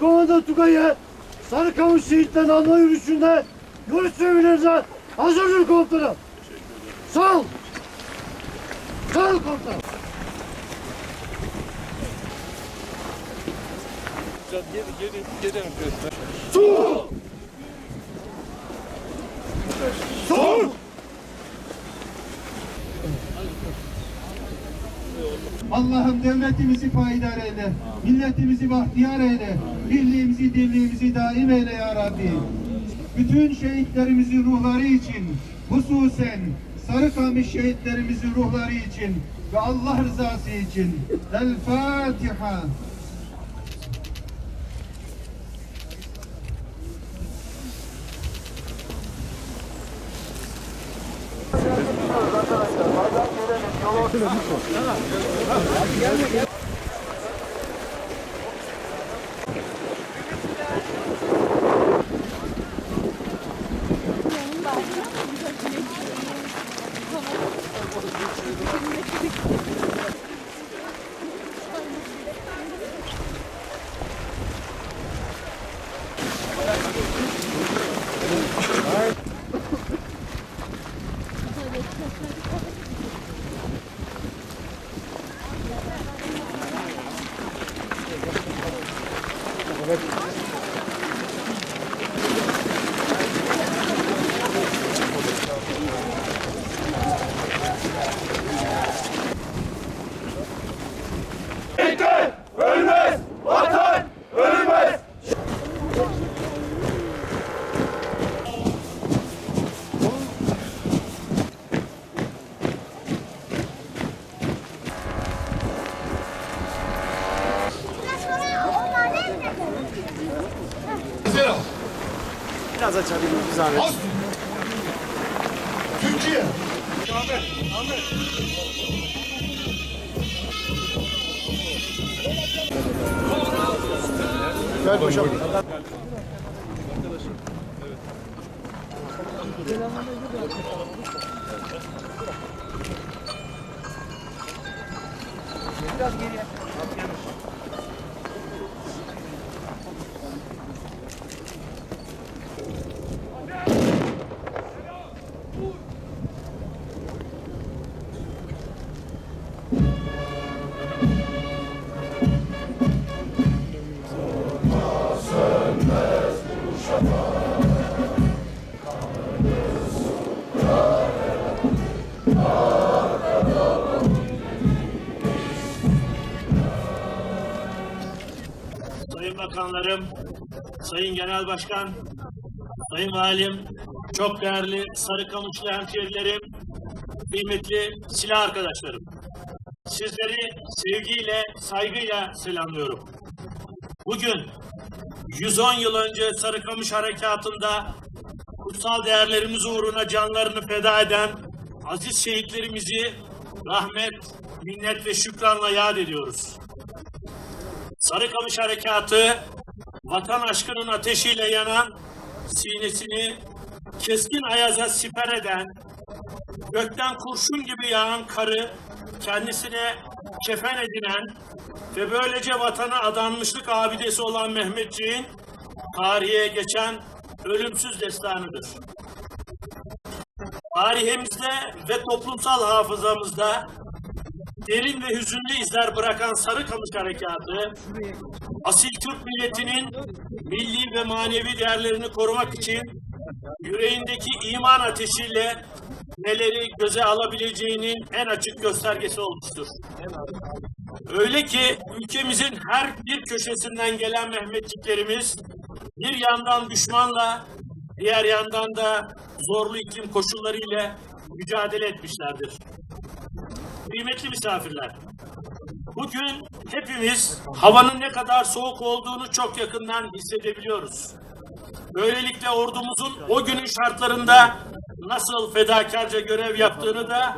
Komando Tugay'ı Sarıkamış şehitten alma yürüyüşünde görüş sevgilerinize hazırdır komutanım. Sağ ol. Sağ ol komutanım. Geri geri! Allah'ım devletimizi payidar eyle, milletimizi bahtiyar eyle, birliğimizi, dirliğimizi daim eyle ya Rabbi. Bütün şehitlerimizin ruhları için, hususen Sarıkamış şehitlerimizin ruhları için ve Allah rızası için El Fatiha. Biraz açabilir bir zahmet. Türkiye. Gel paşam. Sayın Bakanlarım, Sayın Genel Başkan, Sayın Valim, çok değerli Sarıkamışlı hemşehrilerim, kıymetli silah arkadaşlarım. Sizleri sevgiyle, saygıyla selamlıyorum. Bugün 110 yıl önce Sarıkamış Harekatı'nda kutsal değerlerimiz uğruna canlarını feda eden aziz şehitlerimizi rahmet, minnet ve şükranla yad ediyoruz. Sarıkamış Harekatı, vatan aşkının ateşiyle yanan, sinesini keskin ayaza siper eden, gökten kurşun gibi yağan karı kendisine kefen edinen ve böylece vatana adanmışlık abidesi olan Mehmetçiğin tarihe geçen ölümsüz destanıdır. Tarihimizde ve toplumsal hafızamızda derin ve hüzünlü izler bırakan Sarıkamış Harekatı, asil Türk milletinin milli ve manevi değerlerini korumak için yüreğindeki iman ateşiyle neleri göze alabileceğinin en açık göstergesi olmuştur. Öyle ki ülkemizin her bir köşesinden gelen Mehmetçiklerimiz bir yandan düşmanla, diğer yandan da zorlu iklim koşullarıyla mücadele etmişlerdir. Kıymetli misafirler, bugün hepimiz havanın ne kadar soğuk olduğunu çok yakından hissedebiliyoruz. Böylelikle ordumuzun o günün şartlarında nasıl fedakarca görev yaptığını da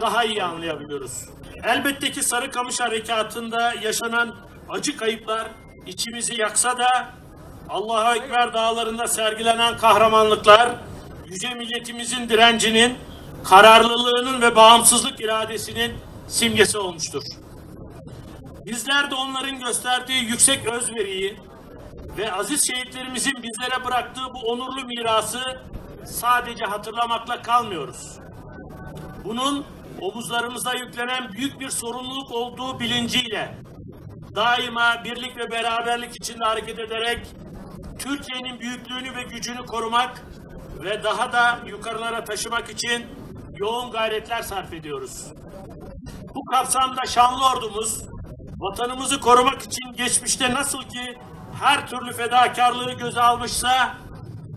daha iyi anlayabiliyoruz. Elbette ki Sarıkamış Harekatı'nda yaşanan acı kayıplar içimizi yaksa da Allahu Ekber dağlarında sergilenen kahramanlıklar yüce milletimizin direncinin, kararlılığının ve bağımsızlık iradesinin simgesi olmuştur. Bizler de onların gösterdiği yüksek özveriyi, ve aziz şehitlerimizin bizlere bıraktığı bu onurlu mirası sadece hatırlamakla kalmıyoruz. Bunun omuzlarımıza yüklenen büyük bir sorumluluk olduğu bilinciyle daima birlik ve beraberlik içinde hareket ederek Türkiye'nin büyüklüğünü ve gücünü korumak ve daha da yukarılara taşımak için yoğun gayretler sarf ediyoruz. Bu kapsamda şanlı ordumuz vatanımızı korumak için geçmişte nasıl ki her türlü fedakarlığı göze almışsa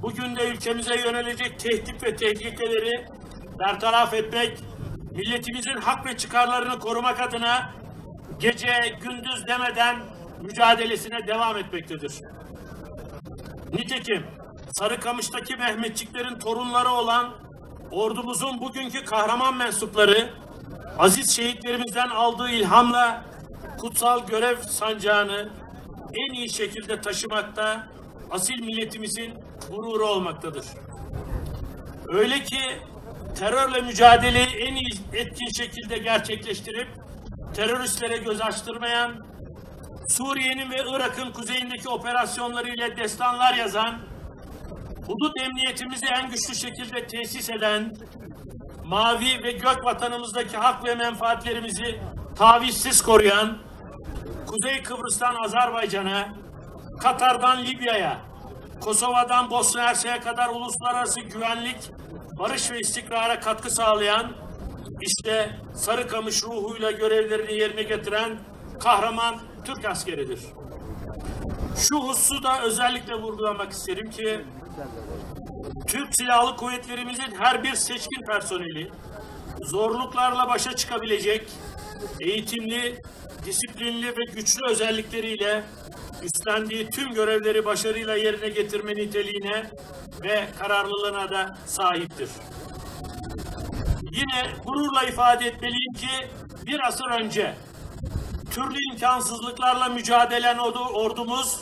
bugün de ülkemize yönelecek tehdit ve tehlikeleri bertaraf etmek, milletimizin hak ve çıkarlarını korumak adına gece gündüz demeden mücadelesine devam etmektedir. Nitekim Sarıkamış'taki Mehmetçiklerin torunları olan ordumuzun bugünkü kahraman mensupları aziz şehitlerimizden aldığı ilhamla kutsal görev sancağını en iyi şekilde taşımakta asil milletimizin gururu olmaktadır. Öyle ki terörle mücadeleyi en iyi etkin şekilde gerçekleştirip teröristlere göz açtırmayan, Suriye'nin ve Irak'ın kuzeyindeki operasyonlarıyla destanlar yazan, hudut emniyetimizi en güçlü şekilde tesis eden, mavi ve gök vatanımızdaki hak ve menfaatlerimizi tavizsiz koruyan, Kuzey Kıbrıs'tan Azerbaycan'a, Katar'dan Libya'ya, Kosova'dan Bosna Hersek'e kadar uluslararası güvenlik, barış ve istikrara katkı sağlayan, işte Sarıkamış ruhuyla görevlerini yerine getiren kahraman Türk askeridir. Şu hususu da özellikle vurgulamak isterim ki, Türk Silahlı Kuvvetlerimizin her bir seçkin personeli zorluklarla başa çıkabilecek eğitimli, disiplinli ve güçlü özellikleriyle üstlendiği tüm görevleri başarıyla yerine getirme niteliğine ve kararlılığına da sahiptir. Yine gururla ifade etmeliyim ki bir asır önce türlü imkansızlıklarla mücadelen ordu- ordumuz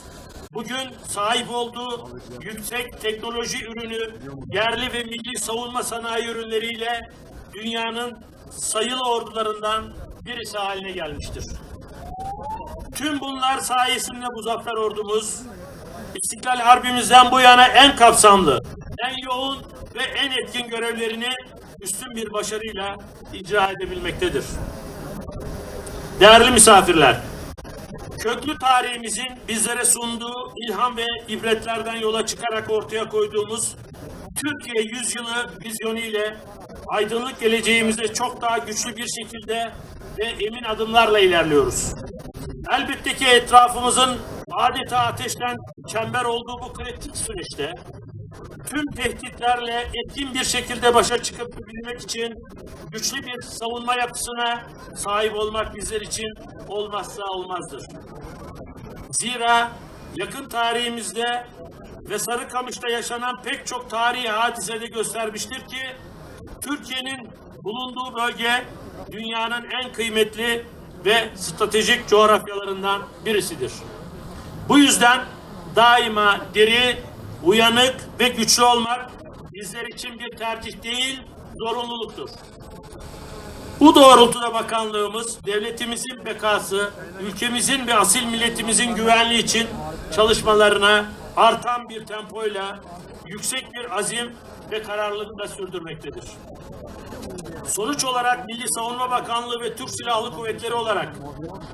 bugün sahip olduğu yüksek teknoloji ürünü, yerli ve milli savunma sanayi ürünleriyle dünyanın sayılı ordularından birisi haline gelmiştir. Tüm bunlar sayesinde Muzaffer ordumuz İstiklal Harbimizden bu yana en kapsamlı, en yoğun ve en etkin görevlerini üstün bir başarıyla icra edebilmektedir. Değerli misafirler, köklü tarihimizin bizlere sunduğu ilham ve ibretlerden yola çıkarak ortaya koyduğumuz Türkiye yüzyılı vizyonu ile aydınlık geleceğimize çok daha güçlü bir şekilde ve emin adımlarla ilerliyoruz. Elbette ki etrafımızın adeta ateşten çember olduğu bu kritik süreçte tüm tehditlerle etkin bir şekilde başa çıkabilmek için güçlü bir savunma yapısına sahip olmak bizler için olmazsa olmazdır. Zira yakın tarihimizde ve Sarıkamış'ta yaşanan pek çok tarihi hadisede göstermiştir ki Türkiye'nin bulunduğu bölge dünyanın en kıymetli ve stratejik coğrafyalarından birisidir. Bu yüzden daima diri, uyanık ve güçlü olmak bizler için bir tercih değil, zorunluluktur. Bu doğrultuda bakanlığımız devletimizin bekası, ülkemizin ve asil milletimizin güvenliği için çalışmalarına artan bir tempoyla yüksek bir azim ve kararlılıkla sürdürmektedir. Sonuç olarak Milli Savunma Bakanlığı ve Türk Silahlı Kuvvetleri olarak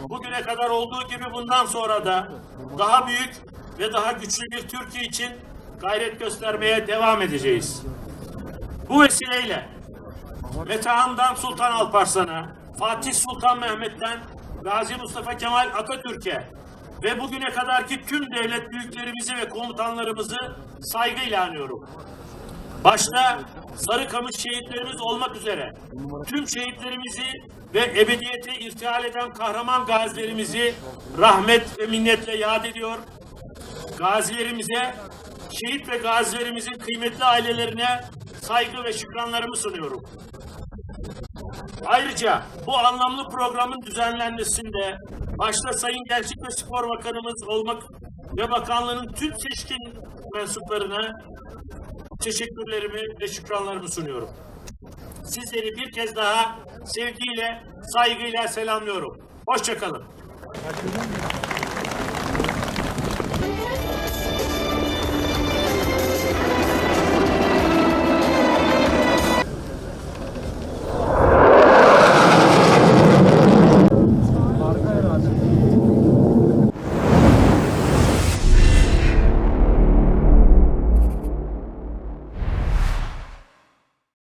bugüne kadar olduğu gibi bundan sonra da daha büyük ve daha güçlü bir Türkiye için gayret göstermeye devam edeceğiz. Bu vesileyle Metehan'dan Sultan Alparslan'a, Fatih Sultan Mehmet'ten Gazi Mustafa Kemal Atatürk'e ve bugüne kadarki tüm devlet büyüklerimizi ve komutanlarımızı saygıyla anıyorum. Başta Sarıkamış şehitlerimiz olmak üzere tüm şehitlerimizi ve ebediyete irtihal eden kahraman gazilerimizi rahmet ve minnetle yad ediyor. Gazilerimize, şehit ve gazilerimizin kıymetli ailelerine saygı ve şükranlarımı sunuyorum. Ayrıca bu anlamlı programın düzenlenmesinde başta Sayın Gençlik ve Spor Bakanımız olmak ve bakanlığının tüm seçkin mensuplarına teşekkürlerimi ve şükranlarımı sunuyorum. Sizleri bir kez daha sevgiyle, saygıyla selamlıyorum. Hoşçakalın.